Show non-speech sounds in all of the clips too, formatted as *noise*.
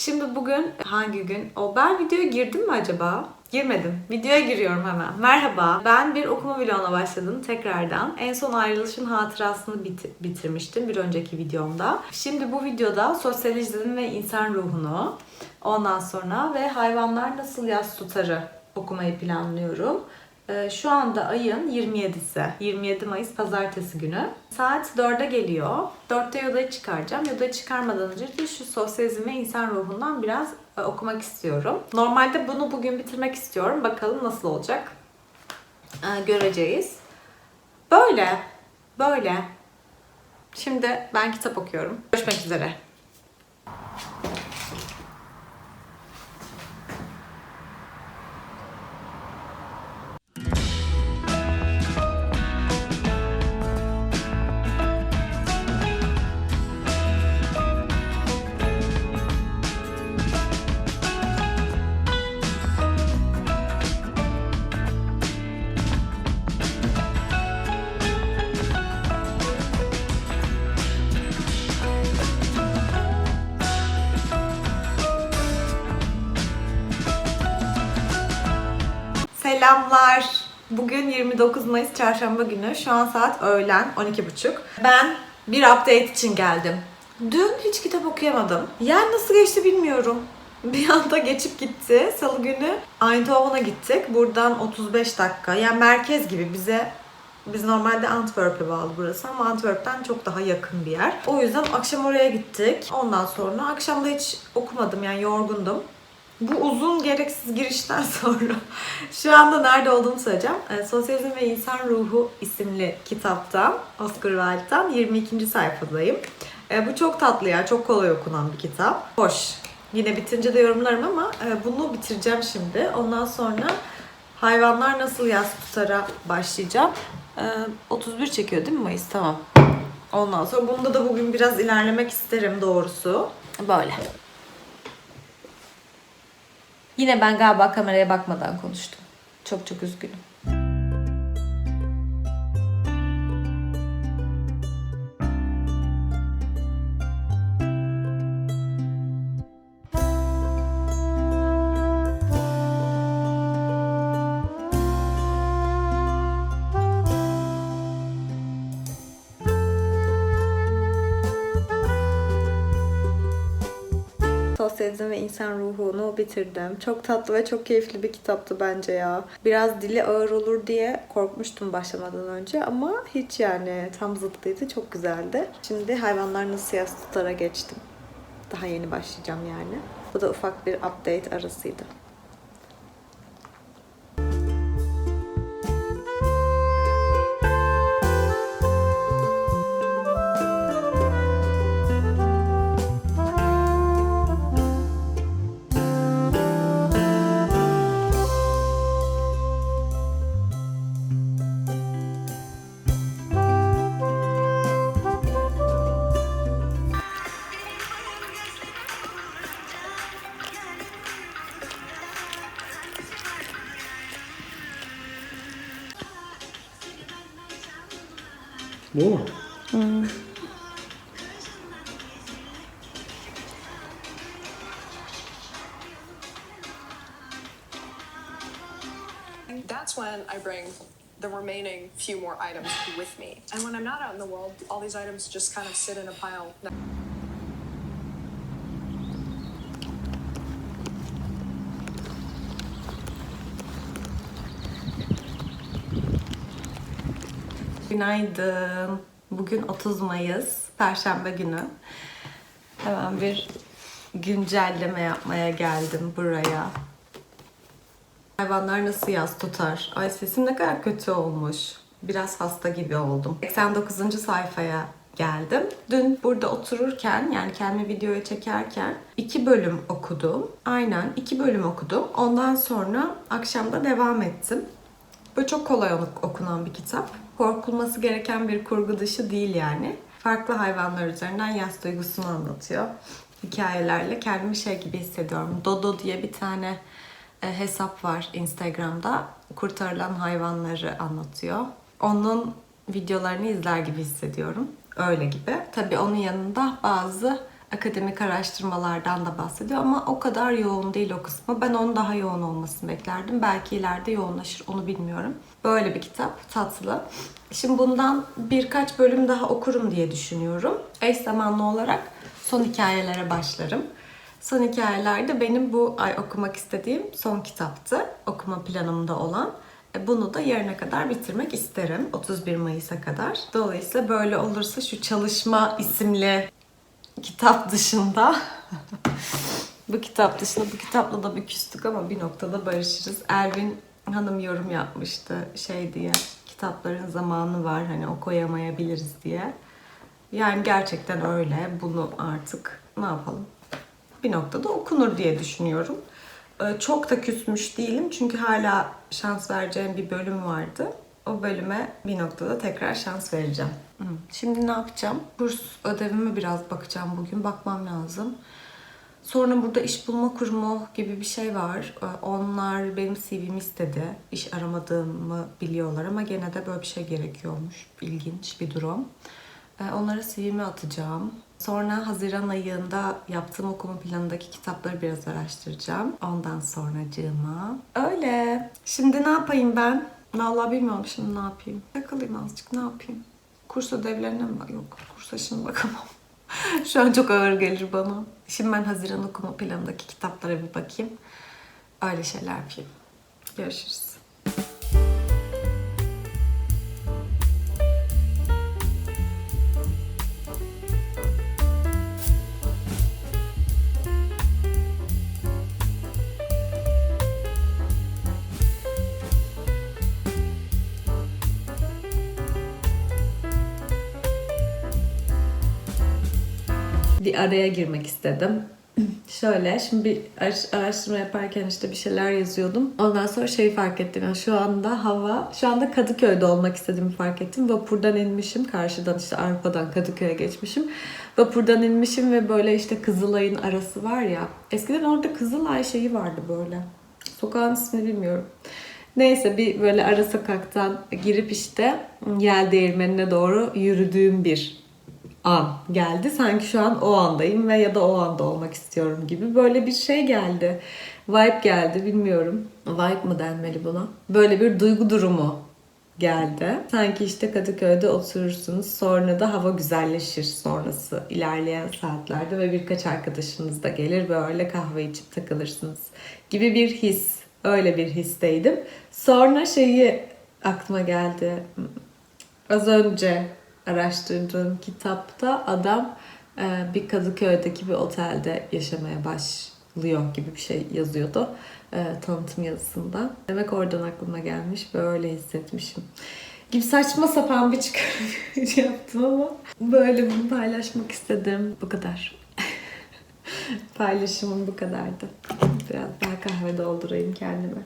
Şimdi bugün hangi gün? O ben videoya girdim mi acaba? Girmedim. Videoya giriyorum hemen. Merhaba. Ben bir okuma vloguna başladım tekrardan. En son ayrılışın hatırasını bit- bitirmiştim bir önceki videomda. Şimdi bu videoda sosyalizm ve insan ruhunu, ondan sonra ve hayvanlar nasıl yas tutarı okumayı planlıyorum. Ee, Şu anda ayın 27'si. 27 Mayıs pazartesi günü. Saat 4'e geliyor. 4'te Yoda'yı çıkaracağım. Yoda'yı çıkarmadan önce de şu sosyalizm ve insan ruhundan biraz e, okumak istiyorum. Normalde bunu bugün bitirmek istiyorum. Bakalım nasıl olacak. Ee, Göreceğiz. Böyle. Böyle. Şimdi ben kitap okuyorum. Görüşmek üzere. Selamlar. Bugün 29 Mayıs Çarşamba günü. Şu an saat öğlen 12.30. Ben bir update için geldim. Dün hiç kitap okuyamadım. Yani nasıl geçti bilmiyorum. *laughs* Bir anda geçip gitti. Salı günü Eindhoven'a gittik. Buradan 35 dakika. Yani merkez gibi bize biz normalde Antwerp'e bağlı burası ama Antwerp'ten çok daha yakın bir yer. O yüzden akşam oraya gittik. Ondan sonra akşam da hiç okumadım yani yorgundum. Bu uzun gereksiz girişten *laughs* sonra şu anda nerede olduğumu söyleyeceğim. E, Sosyalizm ve İnsan Ruhu isimli kitaptan Oscar Wilde'dan 22. sayfadayım. E, bu çok tatlı ya, çok kolay okunan bir kitap. Hoş. Yine bitince de yorumlarım ama e, bunu bitireceğim şimdi. Ondan sonra Hayvanlar Nasıl Yas Tutar'a başlayacağım. E, 31 çekiyor değil mi Mayıs? Tamam. Ondan sonra bunda da bugün biraz ilerlemek isterim doğrusu. Böyle. Yine ben galiba kameraya bakmadan konuştum. Çok çok üzgünüm. Bitirdim. Çok tatlı ve çok keyifli bir kitaptı bence ya. Biraz dili ağır olur diye korkmuştum başlamadan önce ama hiç yani tam zıttıydı. Çok güzeldi. Şimdi hayvanlar nasıl geçtim. Daha yeni başlayacağım yani. Bu da ufak bir update arasıydı. More. That's when I bring the remaining few more items with me. And when I'm not out in the world, all these items just kind of sit in a pile. Günaydın. Bugün 30 Mayıs, Perşembe günü. Hemen bir güncelleme yapmaya geldim buraya. Hayvanlar nasıl yaz tutar? Ay sesim ne kadar kötü olmuş. Biraz hasta gibi oldum. 89. sayfaya geldim. Dün burada otururken yani kendi videoyu çekerken iki bölüm okudum. Aynen iki bölüm okudum. Ondan sonra akşamda devam ettim. Böyle çok kolay ok- okunan bir kitap. Korkulması gereken bir kurgu dışı değil yani. Farklı hayvanlar üzerinden yas duygusunu anlatıyor. Hikayelerle kendimi şey gibi hissediyorum. Dodo diye bir tane e, hesap var Instagram'da. Kurtarılan hayvanları anlatıyor. Onun videolarını izler gibi hissediyorum. Öyle gibi. Tabii onun yanında bazı akademik araştırmalardan da bahsediyor ama o kadar yoğun değil o kısmı. Ben onun daha yoğun olmasını beklerdim. Belki ileride yoğunlaşır onu bilmiyorum. Böyle bir kitap tatlı. Şimdi bundan birkaç bölüm daha okurum diye düşünüyorum. Eş zamanlı olarak son hikayelere başlarım. Son hikayelerde benim bu ay okumak istediğim son kitaptı. Okuma planımda olan. E, Bunu da yarına kadar bitirmek isterim. 31 Mayıs'a kadar. Dolayısıyla böyle olursa şu çalışma isimli kitap dışında bu kitap dışında bu kitapla da bir küstük ama bir noktada barışırız. Ervin Hanım yorum yapmıştı şey diye kitapların zamanı var hani o koyamayabiliriz diye. Yani gerçekten öyle. Bunu artık ne yapalım? Bir noktada okunur diye düşünüyorum. Ee, Çok da küsmüş değilim çünkü hala şans vereceğim bir bölüm vardı. O bölüme bir noktada tekrar şans vereceğim. Şimdi ne yapacağım? Kurs ödevime biraz bakacağım bugün. Bakmam lazım. Sonra burada iş bulma kurumu gibi bir şey var. Ee, Onlar benim CV'mi istedi. İş aramadığımı biliyorlar ama gene de böyle bir şey gerekiyormuş. İlginç bir durum. Ee, Onlara CV'mi atacağım. Sonra Haziran ayında yaptığım okuma planındaki kitapları biraz araştıracağım. Ondan sonracığıma. Öyle. Şimdi ne yapayım ben? Vallahi bilmiyorum şimdi ne yapayım. Takılayım azıcık ne yapayım? Kurs ödevlerine mi? Yok kursa şimdi bakamam. *laughs* Şu an çok ağır gelir bana. Şimdi ben Haziran okuma planındaki kitaplara bir bakayım. Öyle şeyler yapayım. Görüşürüz. Bir araya girmek istedim. Şöyle şimdi bir araş- araştırma yaparken işte bir şeyler yazıyordum. Ondan sonra şeyi fark ettim. Yani şu anda hava, şu anda Kadıköy'de olmak istediğimi fark ettim. Vapurdan inmişim. Karşıdan işte Avrupa'dan Kadıköy'e geçmişim. Vapurdan inmişim ve böyle işte Kızılay'ın arası var ya. Eskiden orada Kızılay şeyi vardı böyle. Sokağın ismini bilmiyorum. Neyse bir böyle ara sokaktan girip işte yel değirmenine doğru yürüdüğüm bir an geldi. Sanki şu an o andayım ve ya da o anda olmak istiyorum gibi. Böyle bir şey geldi. Vibe geldi bilmiyorum. Vibe mı denmeli buna? Böyle bir duygu durumu geldi. Sanki işte Kadıköy'de oturursunuz. Sonra da hava güzelleşir sonrası ilerleyen saatlerde ve birkaç arkadaşınız da gelir böyle kahve içip takılırsınız gibi bir his. Öyle bir histeydim. Sonra şeyi aklıma geldi. Az önce araştırdığım kitapta adam e, bir Kadıköy'deki bir otelde yaşamaya başlıyor gibi bir şey yazıyordu e, tanıtım yazısında. Demek oradan aklıma gelmiş böyle hissetmişim. Gibi saçma sapan bir çıkarım *laughs* yaptım ama böyle bunu paylaşmak istedim. Bu kadar. *laughs* Paylaşımım bu kadardı. Biraz daha kahve doldurayım kendime.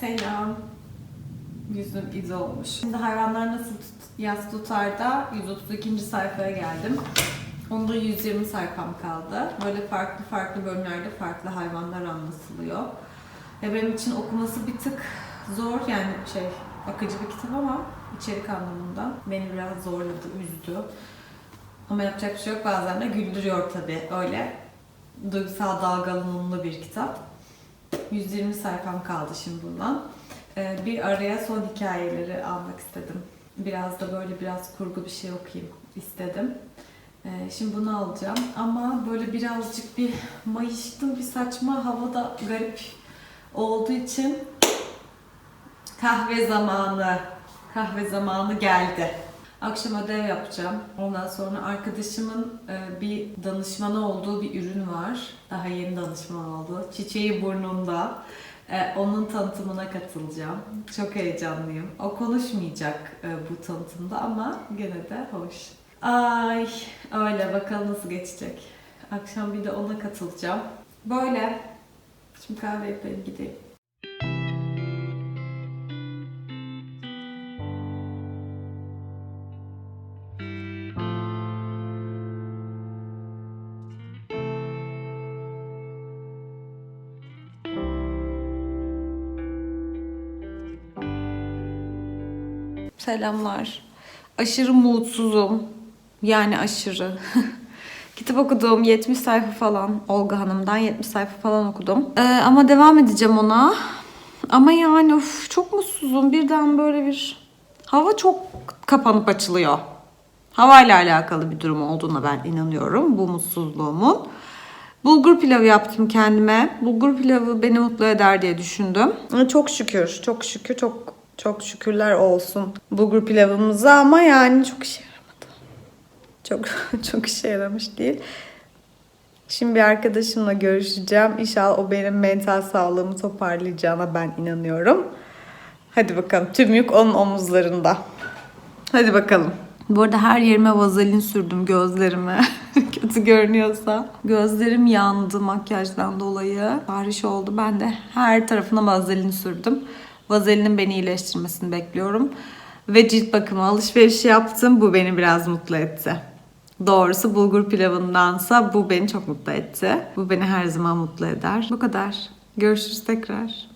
Selam. Yüzüm iz olmuş. Şimdi hayvanlar nasıl tut, yas tutar da 132. sayfaya geldim. Onda 120 sayfam kaldı. Böyle farklı farklı bölümlerde farklı hayvanlar anlatılıyor. Ve benim için okuması bir tık zor yani şey akıcı bir kitap ama içerik anlamında beni biraz zorladı, üzdü. Ama yapacak bir şey yok bazen de güldürüyor tabii. Öyle duygusal dalgalanımlı bir kitap. 120 sayfam kaldı şimdi bundan. Ee, bir araya son hikayeleri almak istedim. Biraz da böyle biraz kurgu bir şey okuyayım istedim. Ee, şimdi bunu alacağım ama böyle birazcık bir mayıştım bir saçma havada garip olduğu için kahve zamanı kahve zamanı geldi. Akşam ödev yapacağım. Ondan sonra arkadaşımın e, bir danışmanı olduğu bir ürün var. Daha yeni danışman oldu. Çiçeği burnunda. E, onun tanıtımına katılacağım. Çok heyecanlıyım. O konuşmayacak e, bu tanıtımda ama gene de hoş. Ay öyle bakalım nasıl geçecek. Akşam bir de ona katılacağım. Böyle. Şimdi kahve yapayım gideyim. Selamlar. Aşırı mutsuzum. Yani aşırı. *laughs* Kitap okudum. 70 sayfa falan. Olga Hanım'dan 70 sayfa falan okudum. Ee, ama devam edeceğim ona. Ama yani of, çok mutsuzum. Birden böyle bir... Hava çok kapanıp açılıyor. Havayla alakalı bir durum olduğuna ben inanıyorum. Bu mutsuzluğumun. Bulgur pilavı yaptım kendime. Bulgur pilavı beni mutlu eder diye düşündüm. Çok şükür, çok şükür, çok çok şükürler olsun bulgur pilavımıza ama yani çok işe yaramadı. Çok *laughs* çok işe yaramış değil. Şimdi bir arkadaşımla görüşeceğim. İnşallah o benim mental sağlığımı toparlayacağına ben inanıyorum. Hadi bakalım. Tüm yük onun omuzlarında. Hadi bakalım. Bu arada her yerime vazelin sürdüm gözlerime. *laughs* Kötü görünüyorsa. Gözlerim yandı makyajdan dolayı. Tahriş oldu. Ben de her tarafına vazelin sürdüm. Vazelinin beni iyileştirmesini bekliyorum. Ve cilt bakımı alışverişi yaptım. Bu beni biraz mutlu etti. Doğrusu bulgur pilavındansa bu beni çok mutlu etti. Bu beni her zaman mutlu eder. Bu kadar. Görüşürüz tekrar.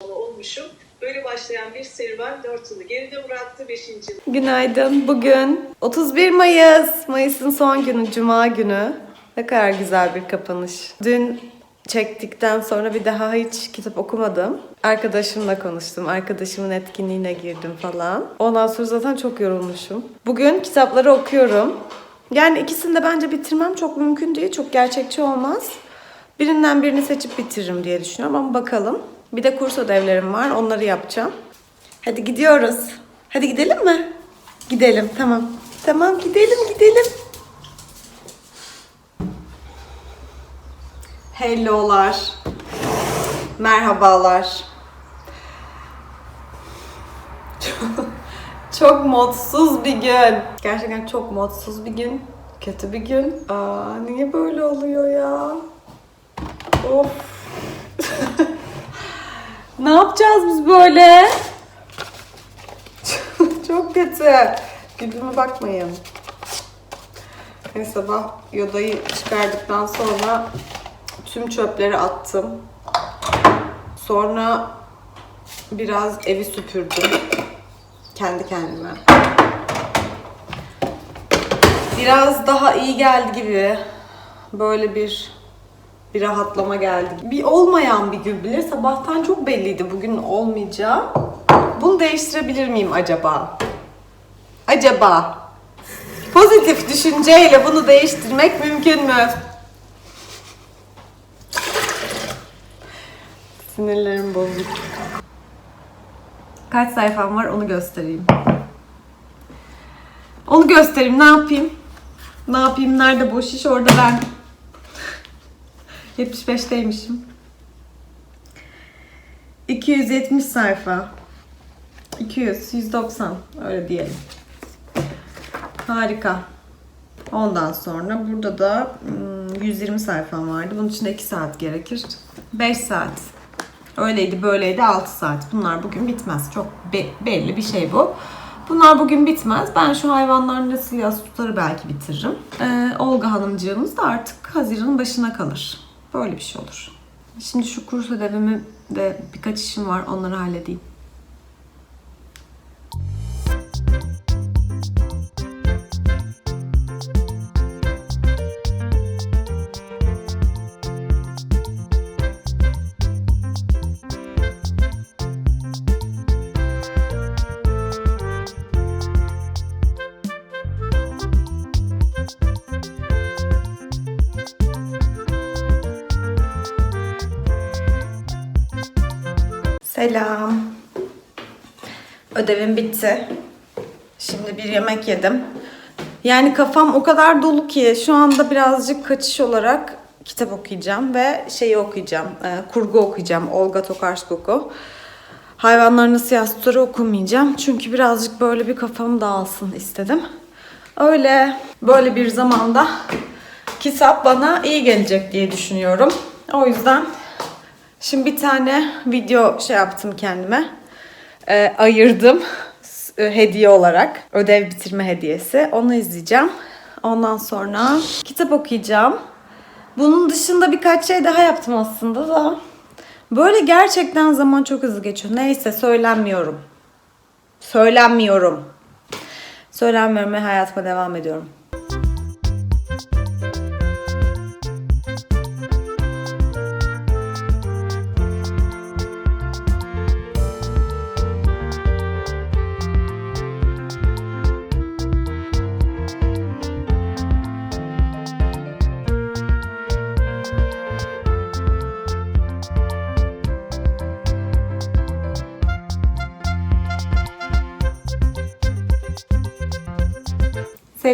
olmuşum. Böyle başlayan bir serüven 4 yılı geride bıraktı. 5. Günaydın. Bugün 31 Mayıs. Mayıs'ın son günü, Cuma günü. Ne kadar güzel bir kapanış. Dün çektikten sonra bir daha hiç kitap okumadım. Arkadaşımla konuştum. Arkadaşımın etkinliğine girdim falan. Ondan sonra zaten çok yorulmuşum. Bugün kitapları okuyorum. Yani ikisini de bence bitirmem çok mümkün değil. Çok gerçekçi olmaz. Birinden birini seçip bitiririm diye düşünüyorum ama bakalım. Bir de kurs ödevlerim var. Onları yapacağım. Hadi gidiyoruz. Hadi gidelim mi? Gidelim tamam. Tamam gidelim gidelim. Hello'lar. Merhabalar. Çok, çok mutsuz bir gün. Gerçekten çok mutsuz bir gün. Kötü bir gün. Aa niye böyle oluyor ya? Of. *laughs* ne yapacağız biz böyle? *laughs* çok kötü. Gülüme bakmayın. Neyse sabah yodayı çıkardıktan sonra tüm çöpleri attım. Sonra biraz evi süpürdüm. Kendi kendime. Biraz daha iyi geldi gibi. Böyle bir bir rahatlama geldi. Bir olmayan bir gün bile sabahtan çok belliydi bugün olmayacağı. Bunu değiştirebilir miyim acaba? Acaba? Pozitif düşünceyle bunu değiştirmek mümkün mü? Sinirlerim bozuk. Kaç sayfam var onu göstereyim. Onu göstereyim. Ne yapayım? Ne yapayım? Nerede boş iş? Orada ben. 75'teymişim. 270 sayfa. 200, 190 öyle diyelim. Harika. Ondan sonra burada da hmm, 120 sayfam vardı. Bunun için 2 saat gerekir. 5 saat. Öyleydi böyleydi 6 saat. Bunlar bugün bitmez. Çok be- belli bir şey bu. Bunlar bugün bitmez. Ben şu hayvanların nasıl yaz tutarı belki bitiririm. Ee, Olga Hanımcığımız da artık Haziran'ın başına kalır. Böyle bir şey olur. Şimdi şu kurs ödevimi de birkaç işim var. Onları halledeyim. Selam. Ödevim bitti. Şimdi bir yemek yedim. Yani kafam o kadar dolu ki şu anda birazcık kaçış olarak kitap okuyacağım ve şeyi okuyacağım. e, kurgu okuyacağım. Olga Tokarczuk'u. Hayvanların Tutar'ı okumayacağım. Çünkü birazcık böyle bir kafam dağılsın istedim. Öyle böyle bir zamanda kitap bana iyi gelecek diye düşünüyorum. O yüzden şimdi bir tane video şey yaptım kendime. Ee, ayırdım e, hediye olarak. Ödev bitirme hediyesi. Onu izleyeceğim. Ondan sonra kitap okuyacağım. Bunun dışında birkaç şey daha yaptım aslında da. Böyle gerçekten zaman çok hızlı geçiyor. Neyse söylenmiyorum. Söylenmiyorum. Söylenmiyorum ve hayatıma devam ediyorum.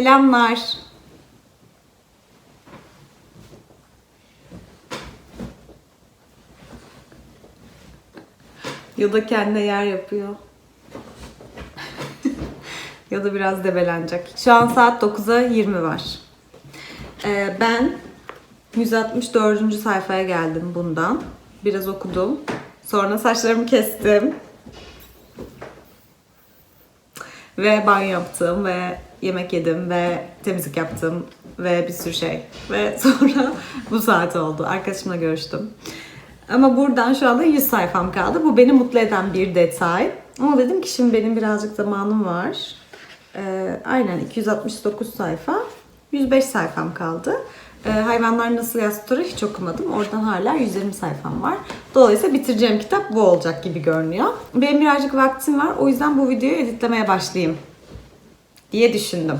Selamlar. Ya da kendine yer yapıyor. *laughs* ya da biraz debelenecek. Şu an saat 9'a 20 var. Ee, ben 164. sayfaya geldim bundan. Biraz okudum. Sonra saçlarımı kestim. Ve banyo yaptım ve yemek yedim ve temizlik yaptım ve bir sürü şey. Ve *laughs* sonra bu saat oldu. Arkadaşımla görüştüm. Ama buradan şu anda 100 sayfam kaldı. Bu beni mutlu eden bir detay. Ama dedim ki şimdi benim birazcık zamanım var. Ee, aynen 269 sayfa. 105 sayfam kaldı. Ee, Hayvanlar Nasıl Yas Tutar'ı hiç okumadım. Oradan hala 120 sayfam var. Dolayısıyla bitireceğim kitap bu olacak gibi görünüyor. Benim birazcık vaktim var. O yüzden bu videoyu editlemeye başlayayım diye düşündüm.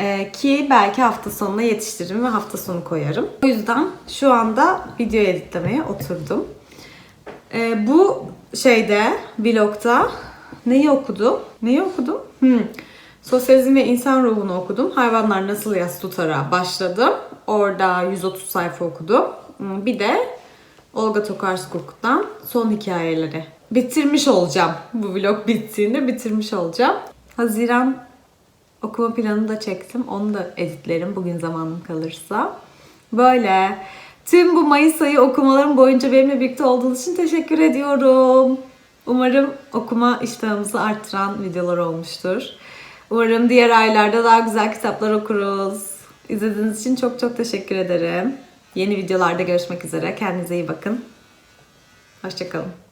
Ee, ki belki hafta sonuna yetiştiririm ve hafta sonu koyarım. O yüzden şu anda video editlemeye oturdum. Ee, bu şeyde, vlogda neyi okudum? Neyi okudum? Hmm. Sosyalizm ve insan ruhunu okudum. Hayvanlar nasıl yas tutara başladım. Orada 130 sayfa okudum. Hmm, Bir de Olga Tokarczuk'tan son hikayeleri. Bitirmiş olacağım. Bu vlog bittiğinde bitirmiş olacağım. Haziran okuma planını da çektim. Onu da editlerim bugün zamanım kalırsa. Böyle. Tüm bu Mayıs ayı okumalarım boyunca benimle birlikte olduğunuz için teşekkür ediyorum. Umarım okuma iştahımızı arttıran videolar olmuştur. Umarım diğer aylarda daha güzel kitaplar okuruz. İzlediğiniz için çok çok teşekkür ederim. Yeni videolarda görüşmek üzere. Kendinize iyi bakın. Hoşçakalın.